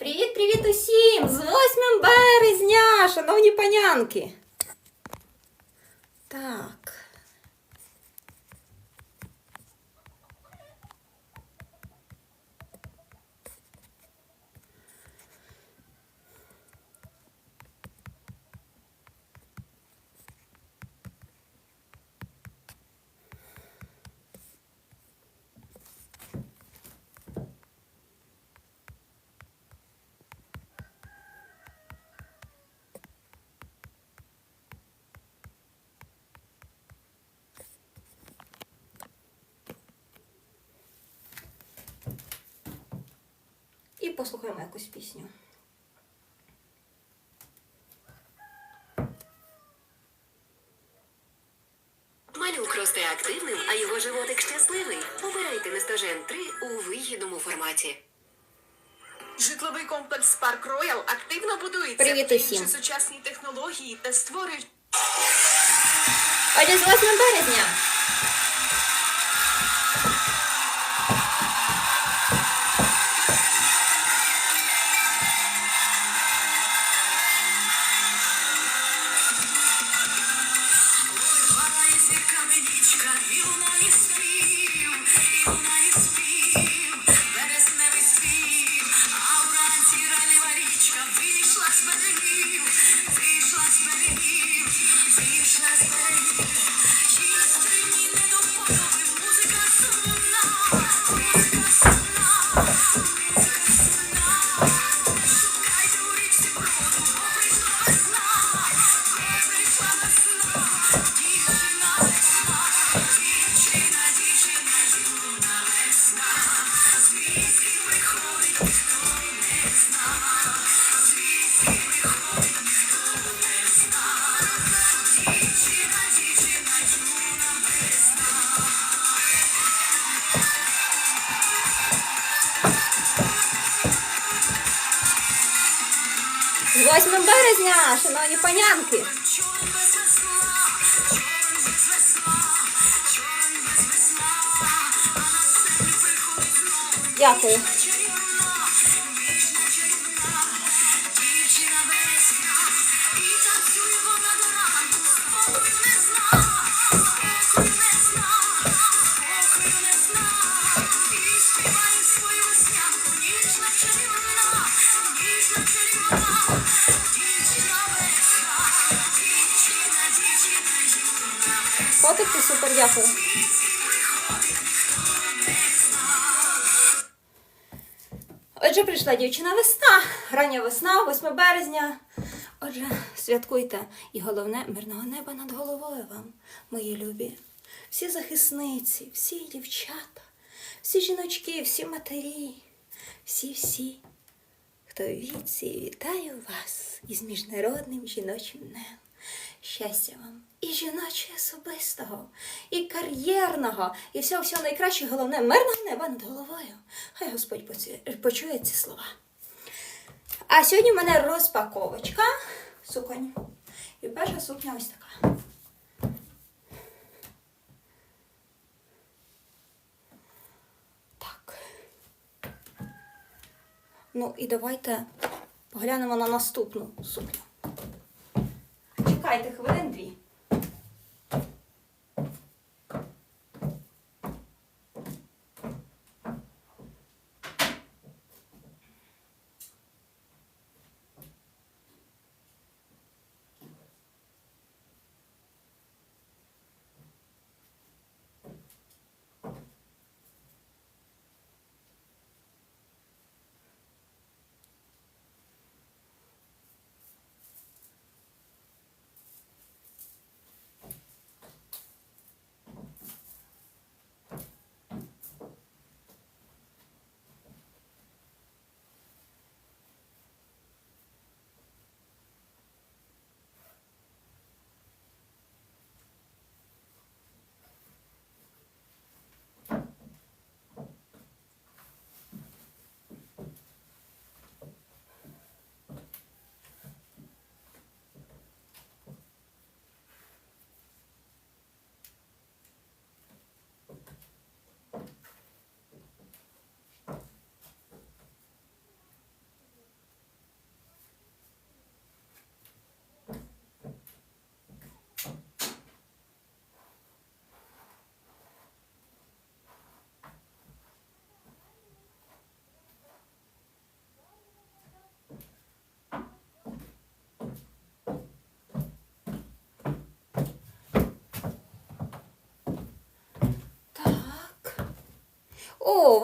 Привіт-привіт усім! З 8 березня, шановні панянки. Так. Послухаємо якусь пісню. Малюк росте активним, а його животик щасливий. Обирайте Нестожен 3 у вигідному форматі. Житловий комплекс Парк Роял активно будується, Привіт усім. сучасні технології та створюючи Отже, з 8 березня. はい。Знову Дякую. Дякую. Отже, прийшла дівчина весна, рання весна, 8 березня. Отже, святкуйте. І головне, мирного неба над головою вам, мої любі. Всі захисниці, всі дівчата, всі жіночки, всі матері, всі-всі, хто віці, вітаю вас із міжнародним жіночим днем. Щастя вам і жіночого особистого, і кар'єрного, і всього всього найкращого, головне мирного неба над головою. Хай Господь почує ці слова. А сьогодні в мене розпаковочка суконь. І перша сукня ось така. Так. Ну і давайте поглянемо на наступну сукню. Чекайте хвилин дві.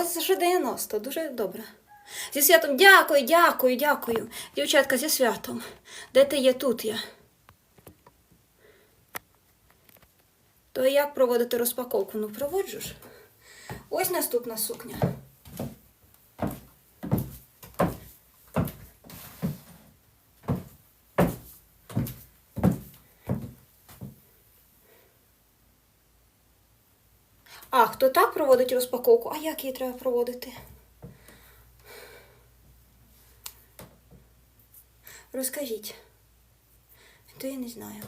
Вас вже 90, дуже добре. Зі святом дякую, дякую, дякую. Дівчатка, зі святом. Де ти є тут я? То як проводити розпаковку? Ну, проводжу ж. Ось наступна сукня. А, хто так проводить розпаковку? А як її треба проводити? Розкажіть. То я не знаю.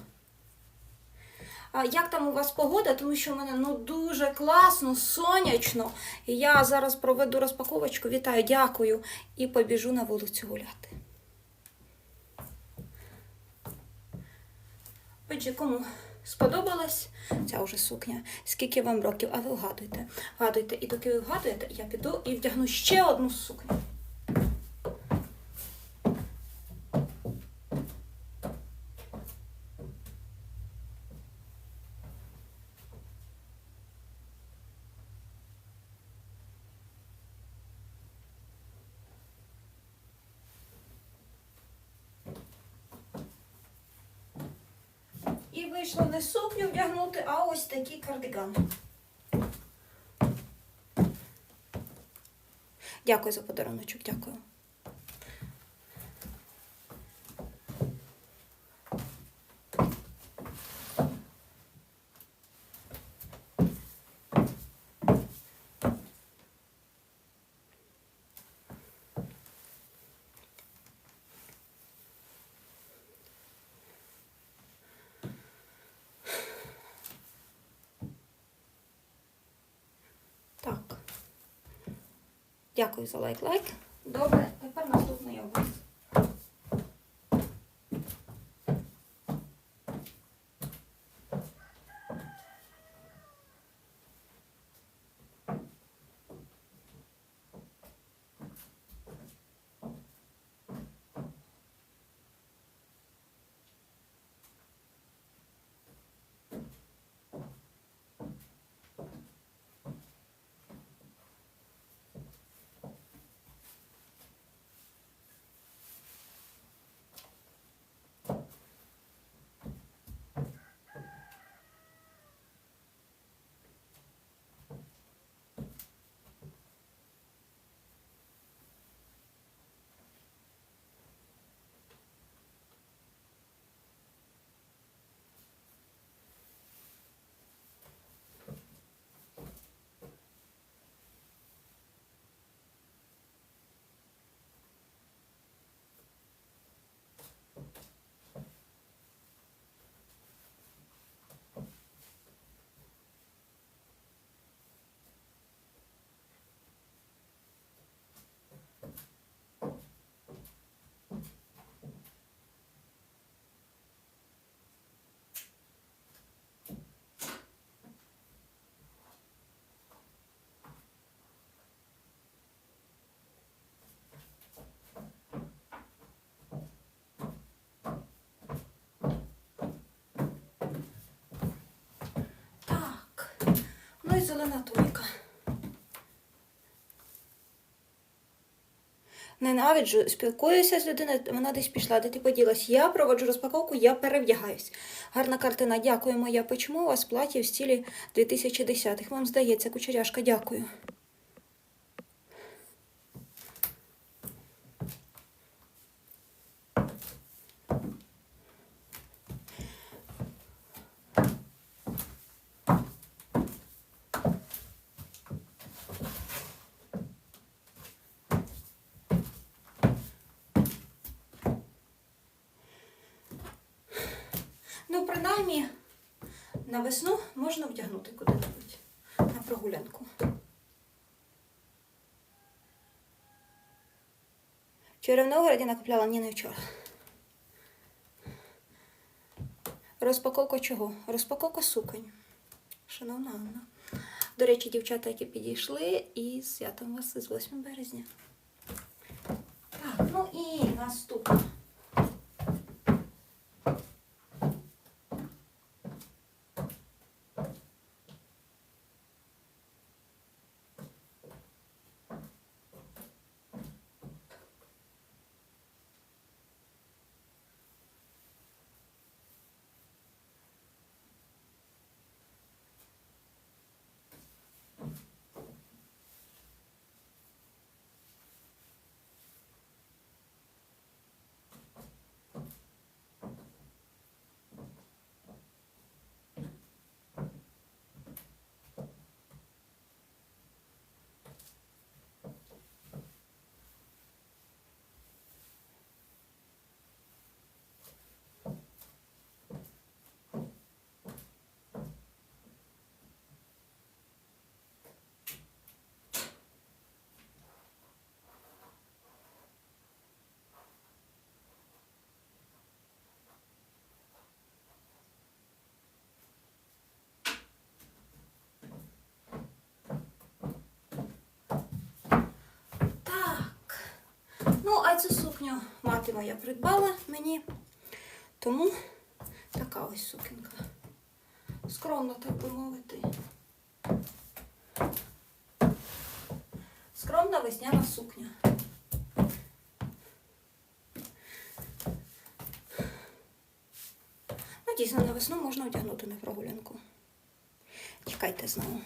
А як там у вас погода? Тому що в мене ну дуже класно, сонячно. І я зараз проведу розпаковочку. Вітаю, дякую. І побіжу на вулицю гуляти. Отже, кому сподобалась ця вже сукня? Скільки вам років? А ви вгадуйте. Вгадуйте. І доки ви вгадуєте, я піду і вдягну ще одну сукню. І вийшло не сукню вдягнути, а ось такий кардиган. Дякую за подаруночок, дякую. Так. Дякую за лайк-лайк. Добре, тепер наступний я у вас. Так. Ну і зелена туніка. Ненавиджу, спілкуюся з людиною, вона десь пішла, де ти поділась. Я проводжу розпаковку, я перевдягаюсь. Гарна картина, дякую, моя. Почому у вас платье в стілі 2010-х? Вам здається, кучеряшка, дякую. Ну, принаймні, на весну можна вдягнути куди-небудь на прогулянку. Вчора в Новгороді накупляла, ні, не вчора. Розпаковка чого? Розпаковка суконь. Шановна Анна. До речі, дівчата, які підійшли, і святом вас з 8 березня. Так, ну і наступне. Сукню мати моя придбала мені. Тому така ось сукінка. Скромно, так би мовити. Скромна весняна сукня. Ну, дійсно, на весну можна одягнути на прогулянку. Чекайте знову.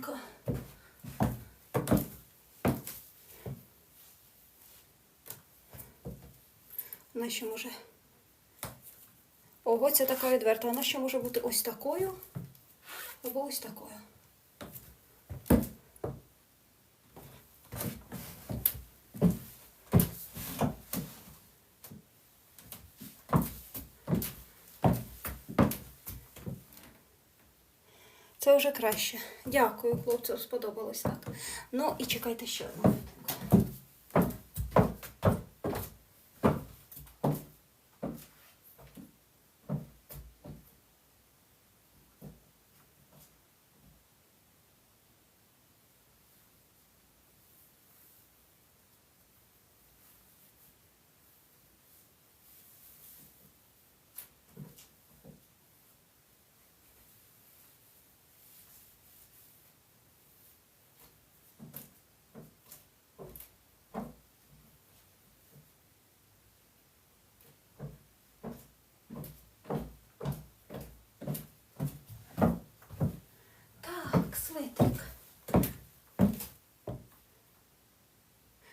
Ковтинка. Вона ще може. Ого, це така відверта. Вона ще може бути ось такою. Або ось такою. Це вже краще. Дякую, хлопцю, сподобалось так. Ну і чекайте ще одну. Так.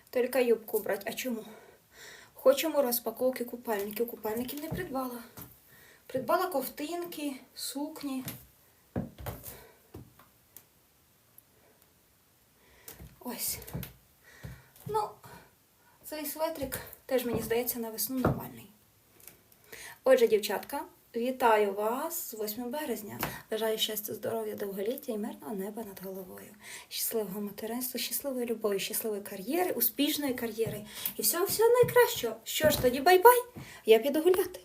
Только юбку брать. А чому? Хочемо розпаковки купальників. Купальників не придбала. Придбала ковтинки, сукні. Ось. Ну, цей светрик теж, мені здається, на весну нормальний. Отже, дівчатка, вітаю вас з 8 березня. Бажаю щастя, здоров'я, довголіття і мирного неба над головою. Щасливого материнства, щасливої любові, щасливої кар'єри, успішної кар'єри і всього всього найкращого. Що ж тоді, бай-бай! Я піду гуляти.